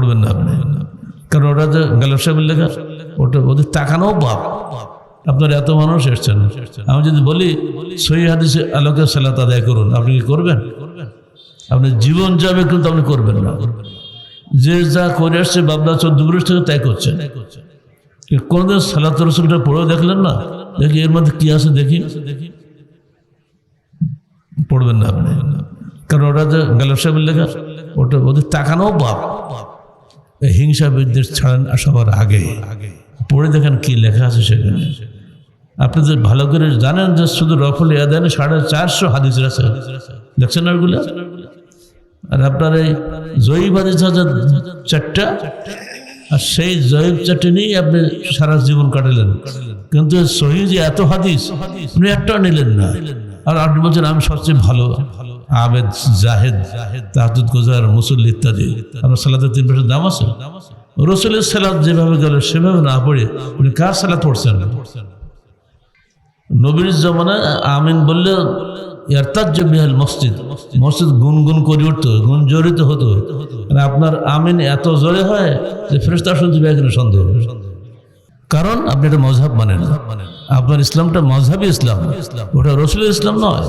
পড়বেন না আপনি। কারণ ওটা যে গালেব সাহেবের লেখা, ওটা ওদের তাকানো বাপ। আপনার এত মানুষ এসছেন। আমি যদি বলি, সহি হাদিসে আলোকে সালাত আদায় করুন, আপনি কি করবেন? আপনি জীবন যাবে কিন্তু আপনি করবেন না। যে যা করে আসছে বাবলা চোদ্দ থেকে তাই করছে। কোনোদিন সালাত রসুলটা পড়েও দেখলেন না? দেখি এর মধ্যে কি আছে দেখি। পড়বেন না আপনি। কারণ ওটা যে গালেব সাহেবের লেখা, ওটা ওদের তাকানো বাপ। এই হিংসা বিদ্বেষ ছাড়েন সবার আগে পড়ে দেখেন কি লেখা আছে সেখানে। আপনি যে ভালো করে জানেন যে শুধু রফল ইয়াদানে সাড়ে চারশো হাদিস আছে দেখছেন না ওগুলো আর আপনার এই জয়ীব হাদিস আছে চারটা, আর সেই জয়ীব চারটে নিয়েই আপনি সারা জীবন কাটালেন। কিন্তু সহি যে এত হাদিস, আপনি একটাও নিলেন না। আর আপনি বলছেন, আমি সবচেয়ে ভালো ভালো। আবেদ, জাহেদ তাহাজুদ গোজার মুসল্লি ইত্যাদি। আপনার সালাদের তিন বছর দাম আছে? রসুলের সালাদ যেভাবে গেল, সেভাবে না পড়ে উনি কার সালাদ পড়ছেন? নবীর জমানায় আমিন বললে ইয়ারতাজ্য বিহাল মসজিদ। মসজিদ গুনগুন করে উঠতো গুন জড়িত হতো। আর আপনার আমিন এত জোরে হয় যে ফেরেস্তা শুনতে পায় কিনা সন্দেহ। কারণ আপনি এটা মজহাব মানেন। আপনার ইসলামটা মজহাবি ইসলাম। ওটা রসুলের ইসলাম নয়।